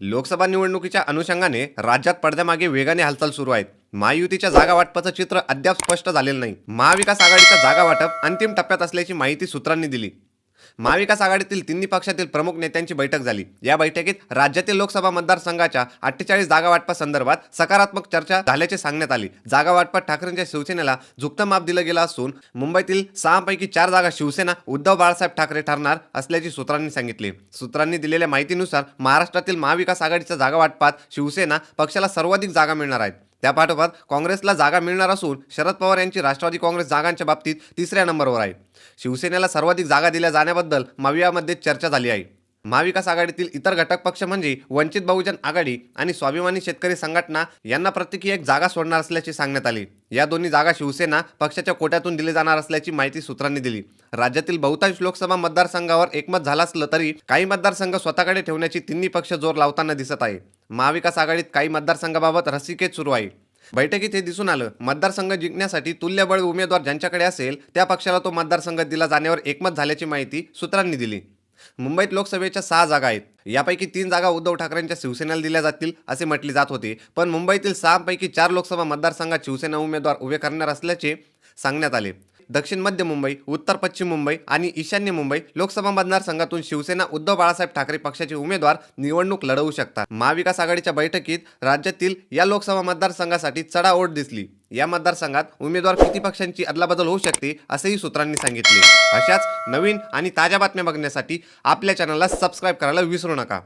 लोकसभा निवडणुकीच्या अनुषंगाने राज्यात पडद्यामागे वेगाने हालचाल सुरू आहेत. महायुतीच्या जागा वाटपाचं चित्र अद्याप स्पष्ट झालेलं नाही. महाविकास आघाडीचं जागा वाटप अंतिम टप्प्यात असल्याची माहिती सूत्रांनी दिली. महाविकास आघाडीतील तिन्ही पक्षातील प्रमुख नेत्यांची बैठक झाली. या बैठकीत राज्यातील लोकसभा मतदारसंघाच्या अठ्ठेचाळीस जागा वाटपासंदर्भात सकारात्मक चर्चा झाल्याचे सांगण्यात आली. जागा वाटपात ठाकरेंच्या शिवसेनेला झुकतं माप दिलं गेलं असून मुंबईतील सहापैकी चार जागा शिवसेना उद्धव बाळासाहेब ठाकरे ठरणार असल्याची सूत्रांनी सांगितले. सूत्रांनी दिलेल्या माहितीनुसार महाराष्ट्रातील महाविकास आघाडीच्या जागा वाटपात शिवसेना पक्षाला सर्वाधिक जागा मिळणार आहेत. त्यापाठोपाठ काँग्रेसला जागा मिळणार असून शरद पवार यांची राष्ट्रवादी काँग्रेस जागांच्या बाबतीत तिसऱ्या नंबरवर आहे. शिवसेनेला सर्वाधिक जागा दिल्या जाण्याबद्दल मावियामध्ये चर्चा झाली आहे. महाविकास आघाडीतील इतर घटक पक्ष म्हणजे वंचित बहुजन आघाडी आणि स्वाभिमानी शेतकरी संघटना यांना प्रत्येकी एक जागा सोडणार असल्याचे सांगण्यात आले. या दोन्ही जागा शिवसेना पक्षाच्या कोट्यातून दिली जाणार असल्याची माहिती सूत्रांनी दिली. राज्यातील बहुतांश लोकसभा मतदारसंघावर एकमत झालं असलं तरी काही मतदारसंघ स्वतःकडे ठेवण्याची तिन्ही पक्ष जोर लावताना दिसत आहे. महाविकास आघाडीत काही मतदारसंघाबाबत रसिकेत सुरू आहे. बैठकीत हे दिसून आलं मतदारसंघ जिंकण्यासाठी तुल्यबळ उमेदवार ज्यांच्याकडे असेल त्या पक्षाला तो मतदारसंघ दिला जाण्यावर एकमत झाल्याची माहिती सूत्रांनी दिली. मुंबईत लोकसभेच्या सहा जागा आहेत. यापैकी तीन जागा उद्धव ठाकरेंच्या शिवसेनेला दिल्या जातील असे म्हटले जात होते. पण मुंबईतील सहापैकी चार लोकसभा मतदारसंघात शिवसेना उमेदवार उभे करणार असल्याचे सांगण्यात आले. दक्षिण मध्य मुंबई उत्तर पश्चिम मुंबई आणि ईशान्य मुंबई लोकसभा मतदारसंघातून शिवसेना उद्धव बाळासाहेब ठाकरे पक्षाचे उमेदवार निवडणूक लढवू शकतात. महाविकास आघाडीच्या बैठकीत राज्यातील या लोकसभा मतदारसंघासाठी चढाओढ दिसली. या मतदारसंघात उमेदवार किती पक्षांची अदलाबदल होऊ शकते असेही सूत्रांनी सांगितले. अशाच नवीन आणि ताज्या बातम्या बघण्यासाठी आपल्या चॅनलला सबस्क्राईब करायला विसरू नका.